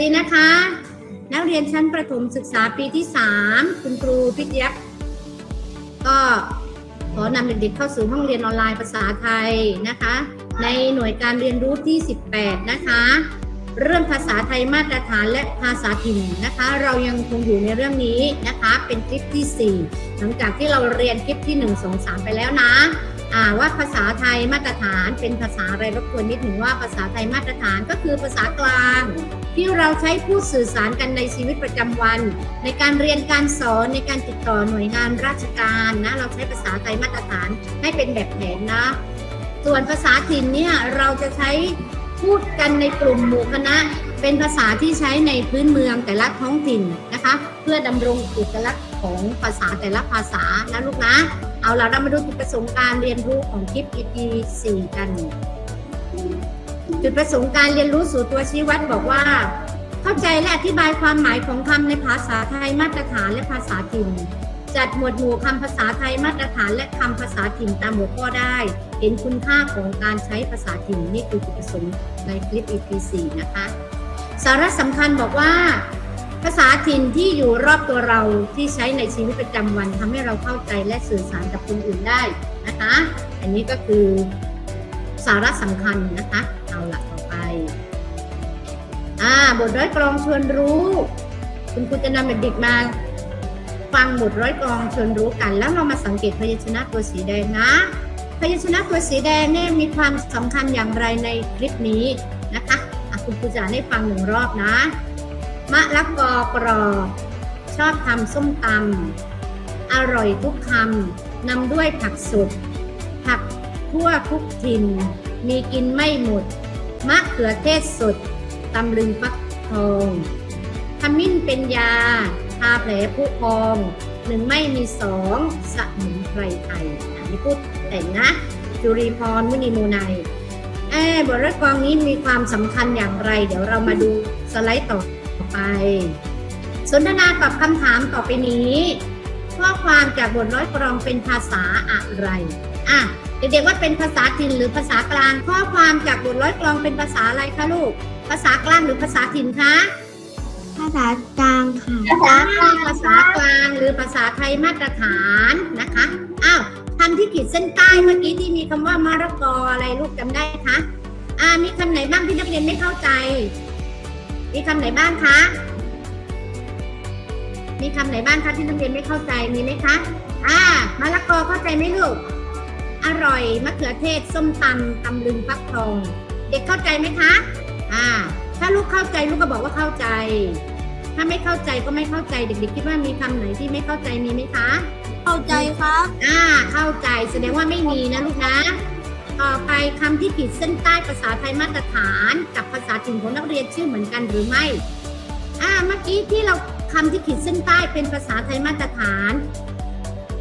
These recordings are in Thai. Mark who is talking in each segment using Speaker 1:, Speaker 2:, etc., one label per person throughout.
Speaker 1: ดีนะคะ นักเรียนชั้นประถมศึกษาปีที่ 3 คุณครูพิทยักษ์ก็ขอนำเด็กๆเข้าสู่ห้องเรียนออนไลน์ภาษาไทยนะคะ ในหน่วยการเรียนรู้ที่ 18 นะคะ เรื่องภาษาไทยมาตรฐานและภาษาถิ่นนะคะ เรายังคงอยู่ในเรื่องนี้นะคะ เป็นคลิปที่ 4 หลังจากที่เราเรียนคลิปที่ 1 2 3 ไปแล้วนะ ว่าภาษาไทยมาตรฐานเป็นภาษาอะไรรบกวนนิดหนึ่งว่าภาษาไทยมาตรฐานก็คือภาษากลาง ที่เราใช้พูดสื่อสารกันในชีวิตประจำวัน ในการเรียนการสอนในการติดต่อหน่วยงานราชการนะเราใช้ภาษาไทยมาตรฐานให้เป็นแบบแผนนะ ส่วนภาษาถิ่นเนี่ยเราจะใช้พูดกันในกลุ่มหมู่คณะเป็นภาษาที่ใช้ในพื้นเมืองแต่ละท้องถิ่นนะคะ เพื่อดำรงเอกลักษณ์ของภาษาแต่ละภาษานะลูกนะ เอาละเรามาดูจุดประสงค์การเรียนรู้ของคลิป EP 4กัน จุดประสงค์การเรียนรู้สู่ตัวชี้วัดบอกว่า เข้าใจและอธิบายความหมายของคำในภาษาไทยมาตรฐานและภาษาถิ่นจัดหมวดหมู่คำภาษาไทยมาตรฐานและคำภาษาถิ่นตามหัวข้อได้ เห็นคุณค่าของการใช้ภาษาถิ่นนี่คือจุดประสงค์ในคลิป EP 4นะคะ สาระสำคัญบอกว่า ภาษาถิ่นที่อยู่รอบตัวเราที่ใช้ในชีวิตประจำวันทำให้เราเข้าใจและสื่อสารกับคนอื่นได้นะคะ อันนี้ก็คือสาระสำคัญนะคะ เอาละต่อไป อ่า บทร้อยกรองชวนรู้ คุณครูจะนำเด็กมาฟังบทร้อยกรองชวนรู้กัน แล้วเรามาสังเกตพยัญชนะตัวสีแดงนะพยัญชนะตัวสีแดงเนี่ยมีความสำคัญอย่างไรในคลิปนี้นะคะะคุณครูจะให้ฟังหนึ่งรอบนะ มะละกอกรอบชอบทำส้มตำอร่อยทุกคำนำด้วยผักสดผักทั่วทุกถิ่นมีกินไม่หมด มะเขือเทศสดตำลึงฟักทองขมิ้นเป็นยา ทาแผลผุพอง หนึ่งไม่มีสองสมุนไพรไทยอันนี้พูดแต่งนะจุรีพรมุนีมูไนเอ้บทระกรองนี้มีความสำคัญอย่างไร เดี๋ยวเรามาดูสไลด์ต่อ ไป สนทนาตอบคำถามต่อไปนี้ ข้อความจากบทร้อยกรองเป็นภาษาอะไรอะเด็กๆว่าเป็นภาษาถิ่นหรือภาษากลาง ข้อความจากบทร้อยกรองเป็นภาษาอะไรคะลูก ภาษากลางหรือภาษาถิ่นคะ
Speaker 2: ภาษากลางค่ะ
Speaker 1: ภาษากลางภาษากลางหรือภาษาไทยมาตรฐานนะคะอ้าวคำที่ขีดเส้นใต้เมื่อกี้ที่มีคำว่ามะระกออะไรลูกจำได้คะอ่ามีคำไหนบ้างที่นักเรียนไม่เข้าใจ มีคำไหนบ้างคะ มีคำไหนบ้างคะที่นักเรียนไม่เข้าใจมีไหมคะอ่ามะละกอเข้าใจไหมลูก อร่อยมะเขือเทศส้มตำตำลึงฟักทองเด็กเข้าใจไหมคะ อ่า ถ้าลูกเข้าใจลูกก็บอกว่าเข้าใจ ถ้าไม่เข้าใจก็ไม่เข้าใจเด็กๆคิดว่ามีคำไหนที่ไม่เข้าใจมีไหมคะ
Speaker 2: เข้าใจครับ
Speaker 1: อ่า เข้าใจแสดงว่าไม่มีนะลูกนะ ต่อไปคำที่ขีดเส้นใต้ภาษาไทยมาตรฐาน กับภาษาถิ่นของนักเรียนชื่อเหมือนกันหรือไม่ อ่าเมื่อกี้ที่เราคำที่ขีดเส้นใต้เป็นภาษาไทยมาตรฐาน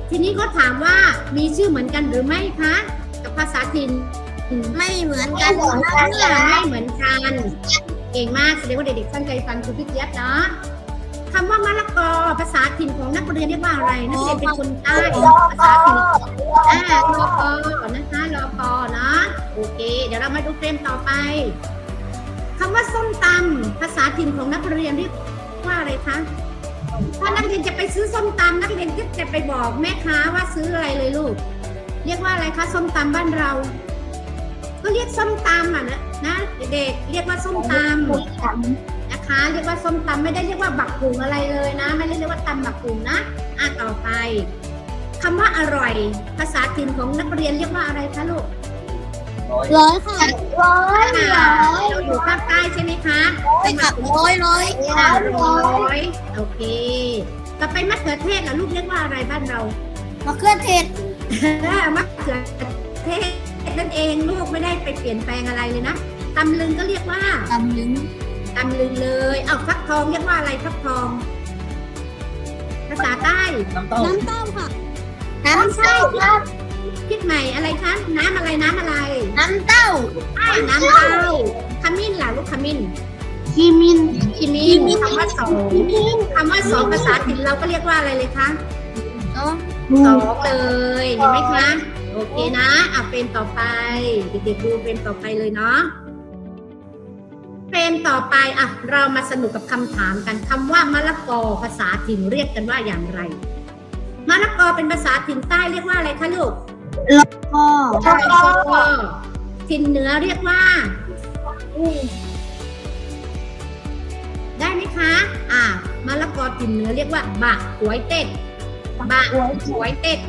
Speaker 1: ทีนี้ก็ถามว่ามีชื่อเหมือนกันหรือไม่คะ กับภาษาถิ่น
Speaker 2: ไม่เหมือนกัน
Speaker 1: เมื่อไม่เหมือนกัน เก่งมากแสดงว่าเด็กๆตั้งใจฟังครูพี่เจี๊ยบเนาะ คำว่ามะละกอภาษาถิ่นของนักเรียนเรียกว่าอะไร นักเรียนเป็นคนใต้ภาษาถิ่นอ่ารอปอนะคะรอปอเนาะโอเค เดี๋ยวเรามาดูเฟรมต่อไปคำว่าส้มตำภาษาถิ่นของนักเรียนเรียกว่าอะไรคะถ้านักเรียนจะไปซื้อส้มตำนักเรียนก็จะไปบอกแม่ค้าว่าซื้ออะไรเลยลูก เรียกว่าอะไรคะส้มตำบ้านเรา ก็เรียกส้มตำอะนะนะเด็กเรียกว่าส้มตำ นะคะเรียกว่าส้มตำไม่ได้เรียกว่าบักกุงอะไรเลยนะ ไม่ได้เรียกว่าตำบักกุงนะอะต่อไปคำว่าอร่อย ภาษาถิ่นของนักเรียนเรียกว่าอะไรคะลูก
Speaker 2: ร้อยค่ะร้อย
Speaker 1: อ่าเราอยู่ภาคใต้ใช่ไหมคะ
Speaker 2: ร้อยค่ะร้อยร้อย
Speaker 1: อ่าร้อยโอเค ต่อไปมะเขือเทศล่ะลูกเรียกว่าอะไรบ้านเรา
Speaker 2: มะเขือเทศ
Speaker 1: มะเขือเทศนั่นเองลูกไม่ได้ไปเปลี่ยนแปลงอะไรเลยนะตำลึงก็เรียกว่า
Speaker 2: ตำลึง
Speaker 1: ตำลึงเลยเอาฟักทองเรียกว่าอะไรฟักทอง ภาษาใต้
Speaker 3: น้ำเต้า
Speaker 2: น้ำเต้าค่ะ น้ำเต้าครับ
Speaker 1: คิดใหม่อะไรคะ น้ำอะไรน้ำอะไร
Speaker 2: น้ำเต้า
Speaker 1: ใช่น้ำเต้าขมิ้นล่ะลูกขมิ้น
Speaker 2: ขีมิน
Speaker 1: ขีมิ้นคำว่าสองคำว่าสองภาษาถิ่นเราก็เรียกว่าอะไรเลยคะ
Speaker 2: เนาะ
Speaker 1: สองเลยเห็นไหมคะ โอเคนะ อะเป็นต่อไป เด็กๆดูเป็นต่อไปเลยเนาะ เฟรมต่อไปอะเรามาสนุกกับคำถามกันคำว่ามะละกอภาษาถิ่นเรียกกันว่าอย่างไรมะละกอเป็นภาษาถิ่นใต้เรียกว่าอะไรคะลูก
Speaker 2: ก็
Speaker 1: มะละกอถิ่นเหนือเรียกว่าได้ไหมคะ อ่ามะละกอถิ่นเหนือเรียกว่าบะหวยเต็ดบะหวยเต็ด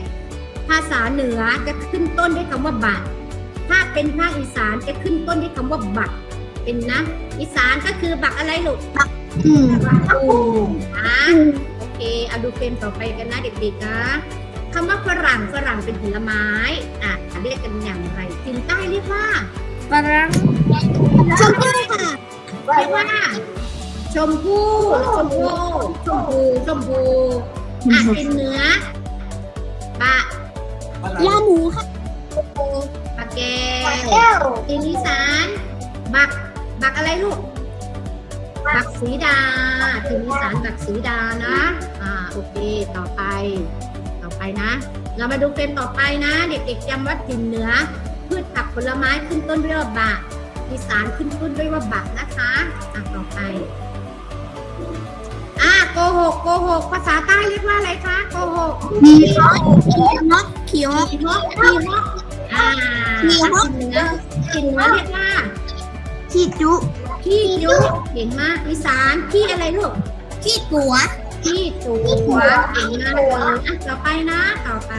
Speaker 1: ภาษาเหนือจะขึ้นต้นด้วยคำว่าบะถ้าเป็นภาคอีสานจะขึ้นต้นด้วยคำว่าบัก เป็นนะอีสานก็คือบักอะไรลูก
Speaker 2: อืม
Speaker 1: บักอูนะโอเคเอาดูเฟรมต่อไปกันนะเด็กๆนะคำว่าฝรั่งฝรั่งเป็นผลไม้อะเรียกกันอย่างไรถิ่นใต้เรียกว่า
Speaker 2: ฝรั่งชมพู่ค่ะ
Speaker 1: เรียกว่า ชมพู่ชมพู่ชมพูชมพูอะเป็นเนื้อปะ
Speaker 2: ยาหมูค่ะ
Speaker 1: ปะแก
Speaker 2: แก้ว
Speaker 1: ทีนิสานบัก บักอะไรลูก บักสีดาทีนิสานบักสีดานะ อ่าโอเค ต่อไป ต่อไปนะ เรามาดูเฟรมต่อไปนะ เด็กๆจำว่าถิ่นเหนือ พืชผักผลไม้ขึ้นต้นด้วยว่าบักอีสานขึ้นต้นด้วยว่าบักนะคะอะต่อไป อ่าโกหกโกหกภาษาใต้เรียกว่าอะไรคะโกหก
Speaker 2: มีฮอกขี่ฮอกขี่ฮอก
Speaker 1: ขีฮอกขีฮอกอ่า
Speaker 2: ขีฮอก
Speaker 1: กินเนื้อกินเนื้อเรียกว่า
Speaker 2: ขี่จุ
Speaker 1: ขี้ยุเก่งมากอีสานขี้อะไรลูก
Speaker 2: ขี่กัว
Speaker 1: ขี้ตัวเก่งมากเลยอะต่อไปนะ ต่อไป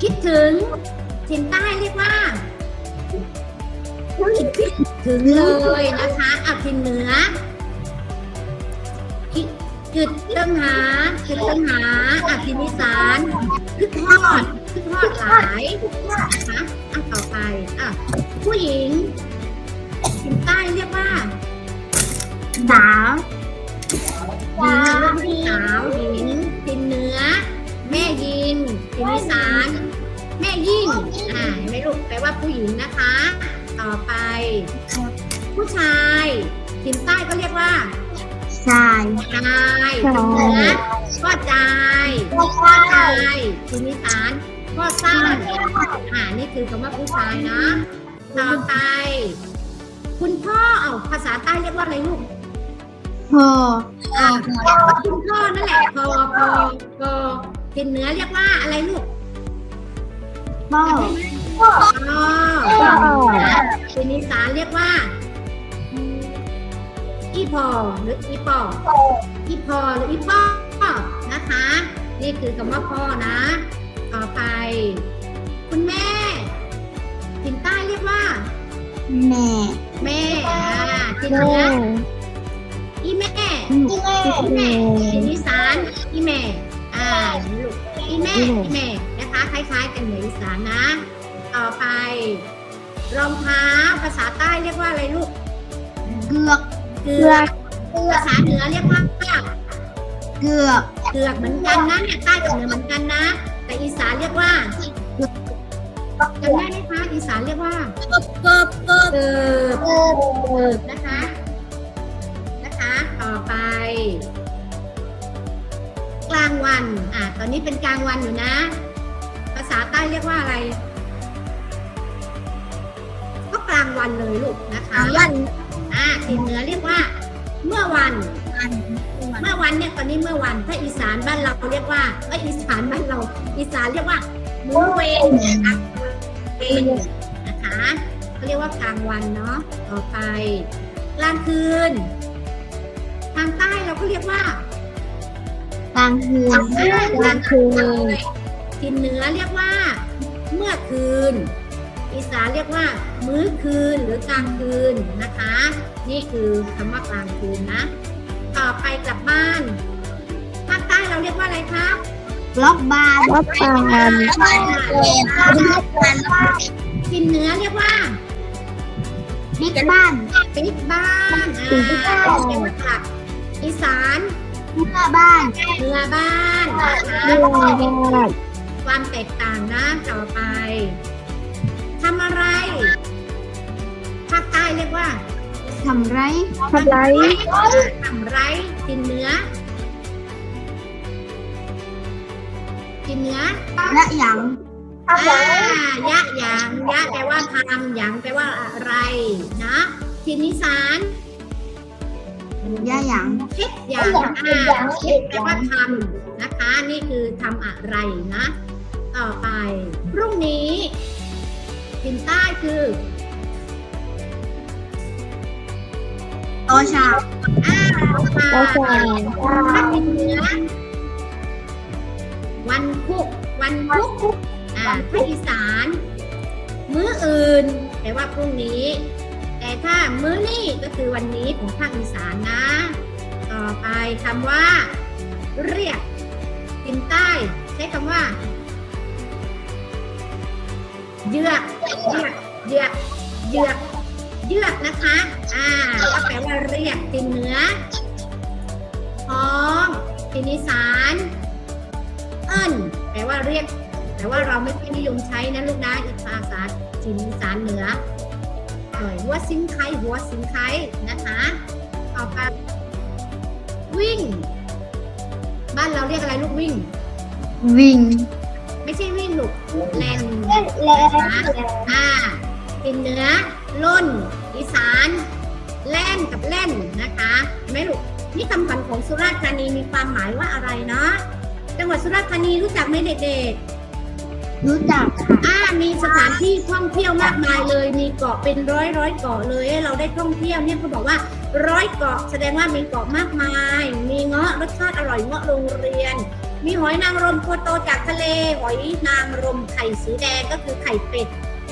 Speaker 1: คิดถึงถิ่นใต้เรียกว่าคิดถึงเลยนะคะอะถิ่นเหนือคิดจุดเรื่องหาจุดเรื่องหาอะถิ่นอีสานคึกทอดคึกทอดหลายนะคะอะต่อ ไปอะผู้หญิงถิ่นใต้เรียกว่า
Speaker 2: สาว
Speaker 1: หญิงลูกสาวหญิงทินเหนือ แม่ยิงทินอีสานแม่ยิ่งอ่าเห็นไหม่ลูกแปลว่าผู้หญิงนะคะ ต่อไป ผู้ชายทินใต้ก็เรียกว่า
Speaker 2: ชาย
Speaker 1: ชายทินเหนือก็จายก็จายทินอีสาน ก็สร้างอ่านี่คือคำว่าผู้ชายนะ ต่อไป คุณพ่อเอาภาษาใต้เรียกว่าอะไรลูก
Speaker 2: พอ
Speaker 1: อ่าคุณพ่อนั่นแหละพอพอพอทินเหนือเรียกว่าอะไรลูก
Speaker 2: พ่อ
Speaker 1: พ่อทินอีสานเรียกว่า อีพอหรืออีปออีพอหรืออีป้อนะคะ นี่คือคำว่าพ่อนะต่อ ไป คุณแม่ทินใต้เรียกว่า
Speaker 2: แม่
Speaker 1: แม่อ่าทินเหนืออีแม่อีแม่อีนิสานอีแม่ อ่าลูกอีแม่อีแม่นะคะคล้ายๆ กันเหมือนอีสานนะ ต่อไป รองเท้าภาษาใต้เรียกว่าอะไรลูก
Speaker 2: เกือก
Speaker 1: เกือกภาษาเหนือเรียกว่า
Speaker 2: เกือก
Speaker 1: เกือกเหมือนกันนะเนี่ยใต้กับเหนือเหมือนกันนะ แต่อีสานเรียกว่าจำได้ไหมคะอีสานเรียกว่า
Speaker 2: เกือบเกือบ
Speaker 1: เกิบเกิบนะคะ นะคะ ต่อไป กลางวันอ่าตอนนี้เป็นกลางวันอยู่นะ ภาษาใต้เรียกว่าอะไร ก็กลางวันเลยลูกนะคะ
Speaker 2: วัน
Speaker 1: อ่าถิ่นเหนือเรียกว่า เมื่อวัน เมื่อวันเนี่ยตอนนี้เมื่อวันถ้าอีสานบ้านเราเรียกว่าเอ้ยอีสานบ้านเรา อีสานเรียกว่ามื้อเวรนะคะเวรนะคะเขาเรียกว่ากลางวันเนาะต่อไป กลางคืน ทางใต้เราก็เรียกว่า
Speaker 2: กลางคืน
Speaker 1: กลางคืนทินเหนือเรียกว่า เมื่อคืน อีสานเรียกว่า มื้อคืนหรือกลางคืนนะคะ นี่คือคำว่ากลางคืนนะ ต่อไปกลับบ้านภาคใต้เราเรียกว่าอะไรครับ
Speaker 2: ล็อกบาน
Speaker 3: วัดปางงาน
Speaker 1: ทินเหนือเรียกว่า
Speaker 2: บิ๊กบ้าน
Speaker 1: ปิดบ้านอ่าเรียกว่ากลับอีสาน
Speaker 2: เมื่อบ้าน
Speaker 1: เรือบ้านนะคะ
Speaker 3: เรื่องวาด
Speaker 1: ความแตกต่างนะต่อไปทำอะไรภาคใต้เรียกว่า
Speaker 2: ทำไร
Speaker 3: ทำไร
Speaker 1: ทำไรกินเนื้อ กินเนื้อ
Speaker 2: และหยัง
Speaker 1: อ่ายะหยางยะแปลว่าทำหยางแปลว่าอะไรนะถิ่นอีสาน
Speaker 2: ย่าหยาง
Speaker 1: เฮ็ดอย่างอ่าเฮ็ดแปลว่าทำนะคะ นี่คือทำอะไรนะ ต่อไป พรุ่งนี้ถิ่นใต้คือ
Speaker 2: โตชาว
Speaker 1: อ่าต่อไปถ้าถิ่นเหนือวันพุกวันพุกอ่าถ้าอีสาน มื้ออื่นแปลว่าพรุ่งนี้ แต่ถ้ามื้อนี้ก็คือวันนี้ของภาคอีสานนะ ต่อไปคำว่า เรียกกินใต้ ใช้คำว่าเยือกเยือกเยือกเยือกเยือกนะคะ อ่า องกินอีสานเอิ้นแปลว่าเรียก แต่ว่าเราไม่ค่อยนิยมใช้นะลูกนะอีกภาษาจีนอีสานเหนือหน่อยหัวสิงไคหัวสิงไคนะคะต่อไปวิ่ง บ้านเราเรียกอะไรลูกวิ่ง
Speaker 2: วิ่ง
Speaker 1: ไม่ใช่วิ่งลูกแลน
Speaker 2: แล้
Speaker 1: อ่ากินเนื้อล่นอีสาน แล่นกับเล่นนะคะเห็นไหมลูก นี่คำขวัญของสุราษฎร์ธานีมีความหมายว่าอะไรเนาะจังหวัดสุราษฎร์ธานีรู้จักไหมเด็กๆ
Speaker 2: รู้จักค่ะ
Speaker 1: อ่ามีสถานที่ท่องเที่ยวมากมายเลย มีเกาะเป็นร้อยร้อยเกาะเลยให้เราได้ท่องเที่ยวเนี่ยเขาบอกว่าร้อยเกาะแสดงว่ามีเกาะมากมาย มีเงาะรสชาติอร่อยเงาะโรงเรียน มีหอยนางรมตัวโตจากทะเล หอยนางรมไข่สีแดงก็คือไข่เป็ด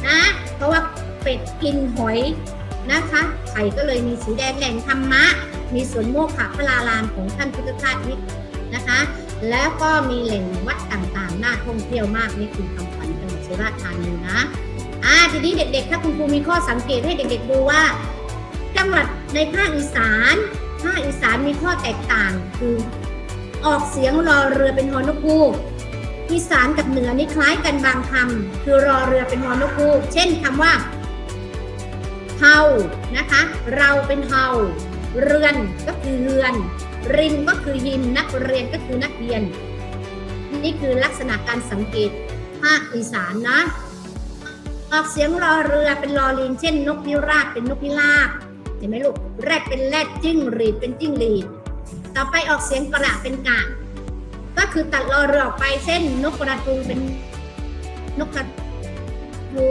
Speaker 1: นะ เพราะว่าเป็ดกินหอยนะคะ ไข่ก็เลยมีสีแดงแหล่งธรรมะ มีสวนโมกขพลารามของท่านพุทธทาสนิกนะคะ แล้วก็มีแหล่งวัดต่างๆ น่าท่องเที่ยวมากนี่คือคำขวัญจังหวัดสุราษฎร์ธานีนะอ่าทีนี้เด็กๆ ถ้าคุณครูมีข้อสังเกตให้เด็กๆดูว่า จังหวัดในภาคอีสานภาคอีสานมีข้อแตกต่างคือออกเสียงรอเรือเป็นฮอนกูอีสานกับเหนือนี่คล้ายกันบางคำคือรอเรือเป็นฮอนกูเช่นคำว่าเฮานะคะ เราเป็นเฮา เรือนก็คือเรือน รินก็คือยินนักเรียนก็คือนักเรียน นี่คือลักษณะการสังเกตภาคอีสานนะ ออกเสียงรอเรือเป็นรอลิงเช่น นกพิราบเป็นนกพิราบเห็นไหมลูกแรดเป็นแรดจิ้งหรีดเป็นจิ้งหรีดต่อไปออกเสียงกระเป็นกะก็คือตัดรอเรือออกไปเช่น นกกระทูเป็นนกกระทู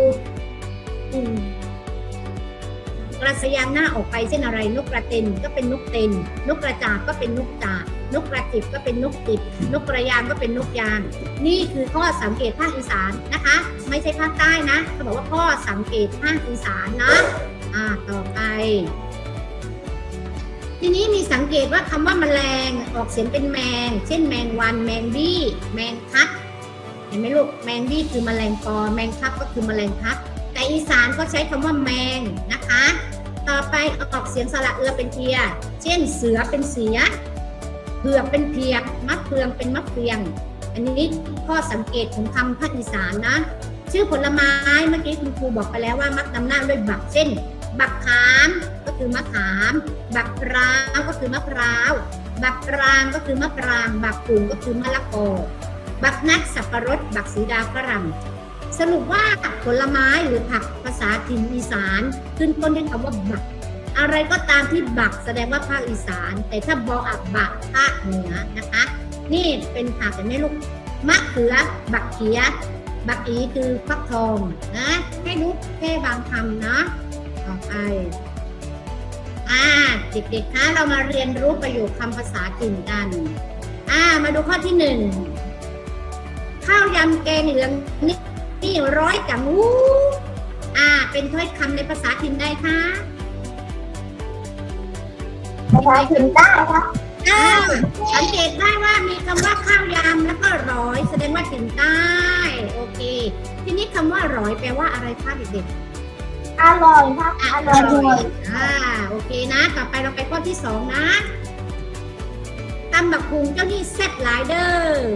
Speaker 1: อืม กระสยานหน้าออกไปเช่นอะไร นกกระเต็นก็เป็นนกเต็น นกกระจาบก็เป็นนกจาบนกกระจิบก็เป็นนกติบ นกกระยางก็เป็นนกยาง นี่คือข้อสังเกตภาคอีสานนะคะ ไม่ใช่ภาคใต้นะเขาบอกว่าข้อสังเกตภาคอีสานนะอ่าต่อไปทีนี้มีสังเกตว่าคำว่าแมลงออกเสียงเป็นแมง เช่นแมงวัน แมงบี้ แมงคัด เห็นไหมลูก แมงบี้คือแมลงปอ แมงคับก็คือแมลงคับแต่ อีสานก็ใช้คำว่าแมงนะคะ ต่อไปออกเสียงสระเอือเป็นเทีย เช่นเสือเป็นเสียเผือกเป็นเพียกมะเฟืองเป็นมะเฟือง อันนี้ข้อสังเกตของคำภาคอีสานนะ ชื่อผลไม้เมื่อกี้คุณครูบอกไปแล้วว่ามักนำหน้าด้วยบักเช่น บักขามก็คือมะขาม บักพร้าวก็คือมะพร้าว บักกรางก็คือมะปราง บักกุ่งก็คือมะละกอ บักนัดสับปะรด บักสีดาฝรั่ง สรุปว่าผลไม้หรือผักภาษาถิ่นอีสาน ขึ้นต้นด้วยคำว่าบัก อะไรก็ตามที่บักแสดงว่าภาคอีสาน แต่ถ้าบออักบักภาคเหนือนะคะ นี่เป็นผักเห็นไหมลูกมะเขือ บักเขีย บักอีคือฟักทองนะให้รู้แค่บางคำนะต่อไปอ่าเด็กๆคะเรามาเรียนรู้ประโยคคำภาษาถิ่นกันอ่ามาดูข้อที่หนึ่งข้าวยำแกงเหลืองนี่ นี่ร้อยจังงูอ่า เป็นถ้อยคำในภาษาถิ่นใดคะ
Speaker 2: ภาษาถิ่นใต้ครับ
Speaker 1: อ่าสังเกตได้ว่ามีคำว่าข้าวยำแล้วก็ร้อย แสดงว่าถิ่นใต้ โอเค ทีนี้คำว่าร้อยแปลว่าอะไรคะเด็กๆ
Speaker 2: อร่อยครับ
Speaker 1: อ
Speaker 2: อ
Speaker 1: ร่
Speaker 2: ร่
Speaker 1: อ
Speaker 2: อยย
Speaker 1: อ่าโอเคนะ ต่อไปเราไปข้อที่สองนะตำบักคุงเจ้านี่แซ่บหลายเดอร์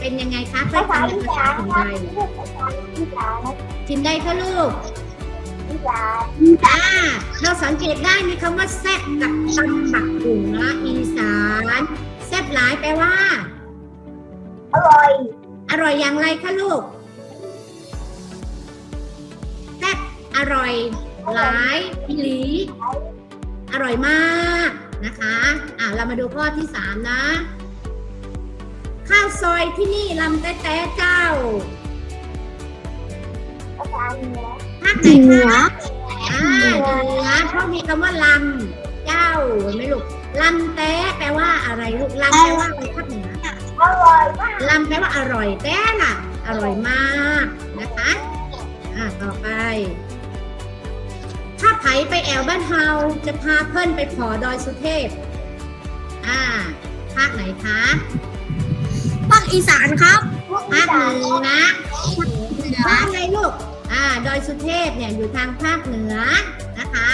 Speaker 1: เป็นยังไงคะใช้
Speaker 2: ภาษา
Speaker 1: คำใน
Speaker 2: อี
Speaker 1: ภา
Speaker 2: สา
Speaker 1: ษานถิ่น
Speaker 2: ค
Speaker 1: ใด
Speaker 2: รับภาษาอีสาน
Speaker 1: ถิ่นใดคะลูก
Speaker 2: อีสาน
Speaker 1: อ่าเราสังเกตได้มีคำว่าแซ่บกับตำบักคุงนะอีสานแซ่บหลายแปลว่า
Speaker 2: อร่อย
Speaker 1: อร่อยอย่างไรคะลูกแซ่บอร่อย
Speaker 2: อ
Speaker 1: หลายพิลีอร่อยมากนะคะ อะ เรามาดูข้อที่สามนะ ข้าวซอยที่นี่ลำแต่แต่เจ้า
Speaker 2: ภาษาเหนือ
Speaker 1: ภาคไหนคะอ่าเหนือเพราะมีคำว่าลำเจ้าเห็นไหมลูกลำแต่แปลว่าอะไรลูกลำแปลว่าอะไรภาคเหนือ
Speaker 2: อร่อยมาก
Speaker 1: ลำแปลว่าอร่อยแต่ล่ะ อร่อยมากนะคะอ่าต่อไป ถ้าไผไปแอวบ้านเฮาจะพาเพื่อนไปขอดอยสุเทพอ่าภาคไหนคะ
Speaker 3: ภาค อีสานครับ
Speaker 1: ภาคเหนือนะภาคอะไรลูกอ่าดอยสุเทพเนี่ยอยู่ทางภาคเหนือนะคะ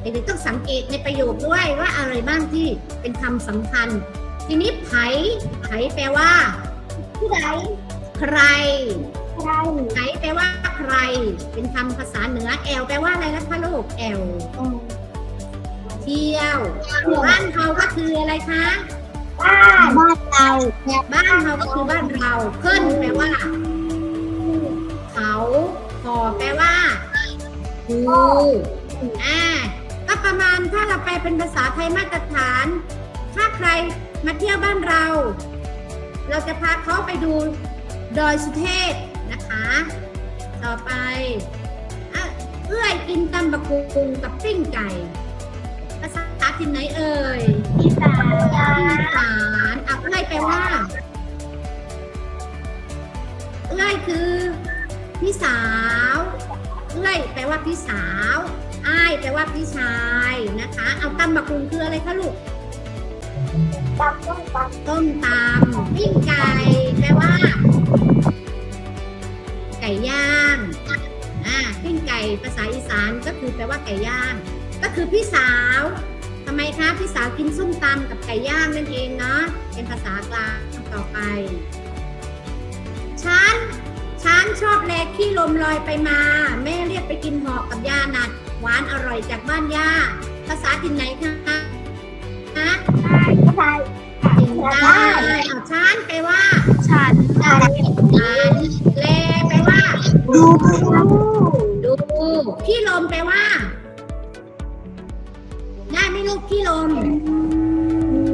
Speaker 1: เด็กๆต้องสังเกตในประโยคด้วยว่าอะไรบ้างที่เป็นคำสำคัญ ทีนี้ไผไผแปลว่า
Speaker 2: ที่ไหน
Speaker 1: ใคร
Speaker 2: ใคร
Speaker 1: ไผแปลว่าใคร เป็นคำภาษาเหนือแอลแปลว่าอะไรนะคะลูกแอลเที่ยวบ้านเฮาก็คืออะไรคะ
Speaker 2: บ้าน
Speaker 3: บ้าน เรา
Speaker 1: บ้านเฮาก็คือบ้านเราเพิ่นแปลว่า เขาขอแปลว่าภูอ่าก็ประมาณถ้าเราไปเป็นภาษาไทยมาตรฐาน ถ้าใครมาเที่ยวบ้านเรา เราจะพาเขาไปดูดอยสุเทพนะคะ ต่อไปเอื้อยกินตำบะกุงกับปิ้งไก่ ภาษาถิ่นไหนเอ่ย
Speaker 2: สาน
Speaker 1: อีสานอะเอื้อยแปลว่าเอื้อยคือพี่สาวเอื้อยแปลว่าพี่สาวอ้ายแปลว่าพี่ชายนะคะ เอาตำบักกุงคืออะไรคะลูก
Speaker 2: ต้มตำ
Speaker 1: ต้มตำปิ้งไก่แปลว่า ไก่ย่างอ่าปิ้งไก่ภาษาอีสานก็คือแปลว่าไก่ย่าง ก็คือพี่สาวำไมคะพี่สาวกินส้มตำกับไก่ย่างนั่นเองเนาะเป็นภาษากลางต่อไปฉันฉันชอบแลขี้ลมลอยไปมา แม่เรียกไปกินหอกกับย่านัด หวานอร่อยจากบ้านย่า ภาษาถิ่นไหนคะฮะ
Speaker 2: ภาษา
Speaker 1: ถิ่นใต้เอาฉันแปลว่า
Speaker 3: ฉัน
Speaker 1: ฉันแลแปลว่า
Speaker 3: ดู
Speaker 1: ดูขี้ลมแปลว่า ได้ไหม่ลูกขี้ลม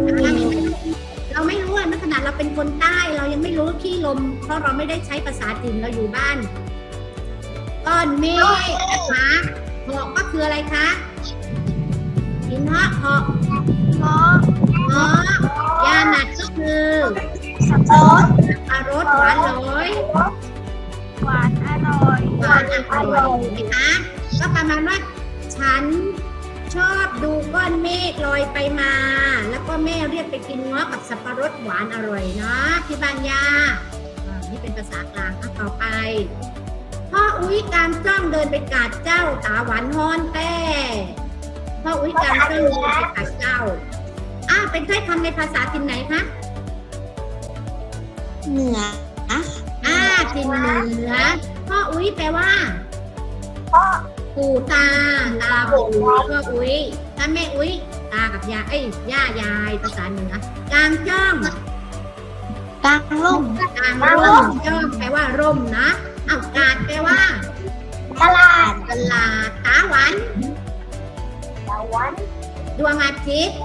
Speaker 1: อ่าเราไม่รู้อะขนาดเราเป็นคนใต้เรายังไม่รู้ขี้ลม เพราะเราไม่ได้ใช้ภาษาถิ่นเราอยู่บ้านก้อนเมฆนะคะหอกก็คืออะไรคะหินเหาะหอก
Speaker 2: หมอ
Speaker 1: เหาะยาหนัดก็คือ
Speaker 2: สับปะรด
Speaker 1: ปลารสหวานร้อย
Speaker 2: หวานอร่อย
Speaker 1: หวานอร่อยนะคะก็ประมาณว่าฉัน ชอบดูก้อนเมฆลอยไปมา แล้วก็แม่เรียกไปกินเงาะกับสับปะรดหวานอร่อยเนาะที่บ้านย่าอ่านี่เป็นภาษากลางอะต่อไปพ่ออุ้ยการจ้องเดินไปกัดเจ้าตาหวานฮอนแต่พ่ออุ้ยการจ้องเดินไปกัดเจ้าอ้าวเป็นถ้อยคำในภาษาถิ่นไหนคะ
Speaker 3: เหนือ
Speaker 1: อ่าถิ่นเหนือพ่ออุ้ยแปลว่า
Speaker 2: พ่อ
Speaker 1: ปู่ตา ตาปู่ก็อุ้ยถ้าแม่อุ้ย ตากับยายเอ้ยย่ายายภาษาเหนือกลางจ้อง
Speaker 3: กลางร่ม
Speaker 1: กลางร่มจ้องแปลว่าร่มนะเอากาดแปลว่า
Speaker 2: ตลาด
Speaker 1: ตลาด ตาหวัน
Speaker 2: ตะวัน
Speaker 1: ดวงอาทิตย์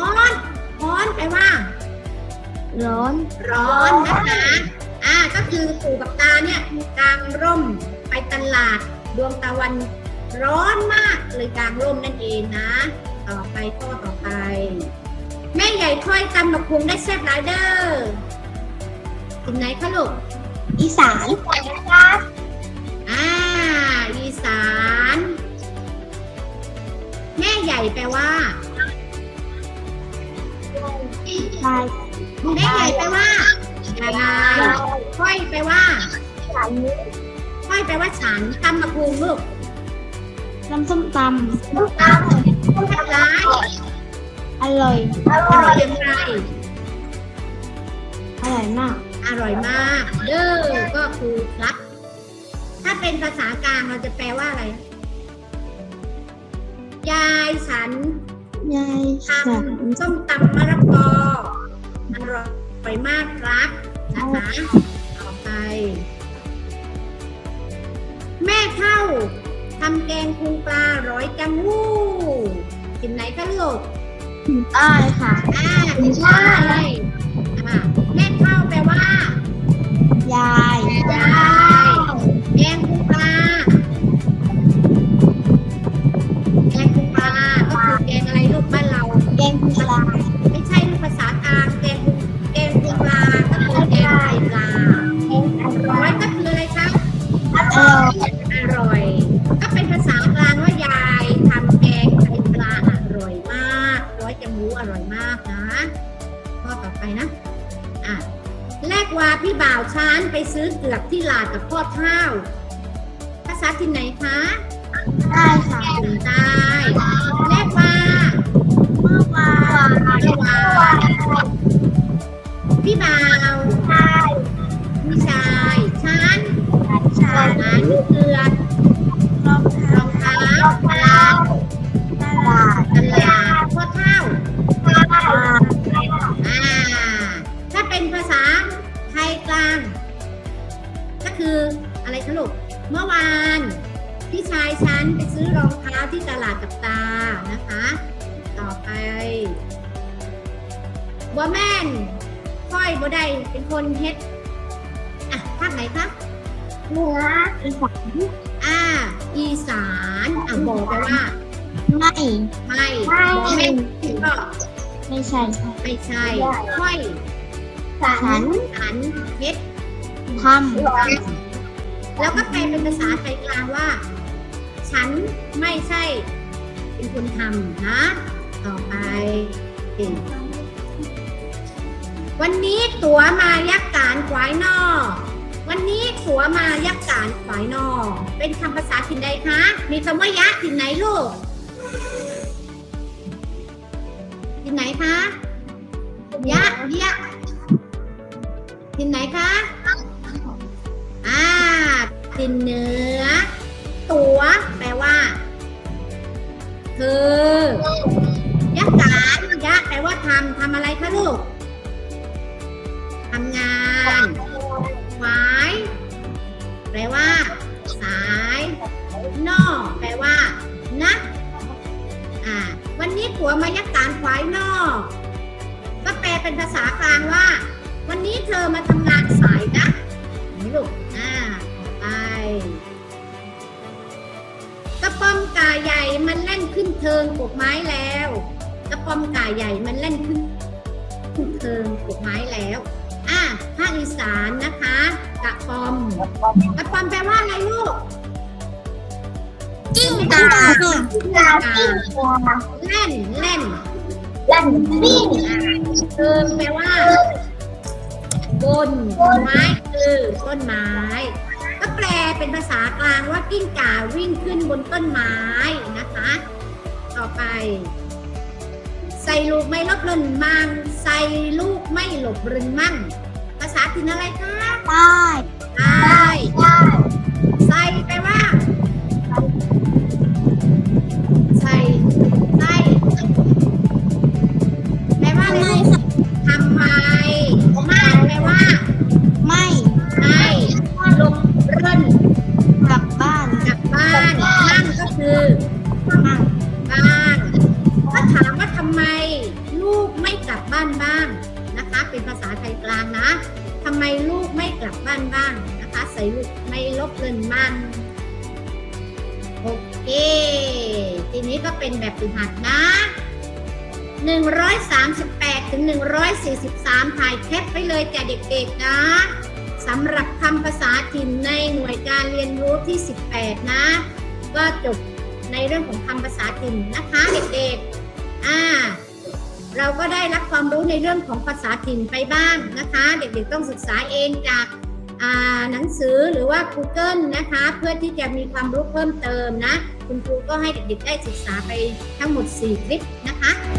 Speaker 1: ร้อนร้อนแปลว่า
Speaker 3: ร้อน
Speaker 1: ร้อนนะคะอ่าก็คือปู่กับตาเนี่ยกลางร่มไปตลาดดวงตะวัน ร้อนมากเลยกลางร่มนั่นเองนะ ต่อไปข้อต่อไป แม่ใหญ่ถ้อยตำบักคุงได้แซ่บหลายเด้อถึงไหนคะลูก
Speaker 3: อีสาน
Speaker 2: แข่งกัน
Speaker 1: อ่าอีสาน แม่ใหญ่แปลว่า
Speaker 3: ลาย
Speaker 1: แม่ใหญ่แปลว่ายายค่อยแปลว่า
Speaker 2: ฉัน
Speaker 1: ค่อยแปลว่าฉันตำบักคุงลูก
Speaker 3: น้ำส้มต
Speaker 2: ลูกตำ
Speaker 1: ร้ายำ
Speaker 3: อร่อย
Speaker 2: อ
Speaker 1: อ
Speaker 2: ร่
Speaker 1: ร่
Speaker 2: อ
Speaker 1: อย
Speaker 2: ย
Speaker 1: อย่างไร
Speaker 3: อร่อยมาก
Speaker 1: อร่อยมาก เด้อ ก็คือครับ ถ้าเป็นภาษากลางเราจะแปลว่าอะไร ยายฉัน
Speaker 3: ยาย
Speaker 1: ท
Speaker 3: ฉันำ
Speaker 1: ส้มตำมะละกอ อร่อยมากครับนะคะต่อไป แม่เท่า ทำแกงพุงปลาร้อยจังวู้ถิ่นไหนคะลูก
Speaker 3: ใต้ค่ะ
Speaker 1: อ่าถิ่นใต้ ไม่ใช่ค่อย
Speaker 3: สัฉั
Speaker 2: น
Speaker 3: น
Speaker 1: ฉันเฮ็ด
Speaker 3: ท
Speaker 1: แล้วก็แปลเป็นภาษาไทยกลางว่า ฉันไม่ใช่ เป็นคนทำนะ ต่อไปวันนี้ตั๋วมายักการขวายนอกวันนี้ตั๋วมายักการขวายนอกเป็นคำภาษาถิ่นใดคะ มีคำว่ายะถิ่นไหนลูก ถิ่นไหนคะ ยะยะถิ่นไหนคะอ่าถิ่นเหนือ ตัว แปลว่าเธอยักษารยะแปลว่าทำทำอะไรคะลูกทำงานหวาย แปลว่า สาย นอก แปลว่านักอ่า วันนี้ผัวมายักการควายนอก เป็นภาษากลางว่า วันนี้เธอมาทำงานสายนะนี่ลูกอ่าต่อไปกระป๋อมกาใหญ่มันเล่นขึ้นเทิงกบไม้แล้ว กระป๋อมกาใหญ่มันเล่นขึ้นขึ้นเทิงกบไม้แล้วอ่าภาคอีสานนะคะกระป๋อมกระป๋อมแปลว่าอะไรลูกำ
Speaker 3: กิ้งก่า
Speaker 1: กิ้ง
Speaker 2: ดาว
Speaker 1: ก่า
Speaker 2: กิ้งกา
Speaker 1: เล่นเล่น
Speaker 2: ลันปิ้ง
Speaker 1: เทิงแปลว่า บน ไม้คือต้นไม้ ก็แปลเป็นภาษากลางว่ากิ้งก่าวิ่งขึ้นบนต้นไม้นะคะ ต่อไป ใส่ลูกไม่ลบเรินมังใส่ลูกไม่หลบรินมั่ง ภาษาถิ่นอะไรคะ
Speaker 3: ใต้
Speaker 1: ใช่ นี้
Speaker 3: ก็
Speaker 1: เป็นแบบฝึกหัดนะ 138 ถึง 143 ถ่ายแคปไปเลยจ้ะเด็กๆนะสำหรับคำภาษาถิ่นในหน่วยการเรียนรู้ที่ 18 นะ ก็จบในเรื่องของคำภาษาถิ่นนะคะเด็กๆ อ่า เราก็ได้รับความรู้ในเรื่องของภาษาถิ่นไปบ้างนะคะ เด็กๆต้องศึกษาเองจาก หนังสือหรือว่า Google นะคะ เพื่อที่จะมีความรู้เพิ่มเติมนะ คุณครูก็ให้เด็กๆได้ศึกษาไปทั้งหมด 4 คลิปนะคะ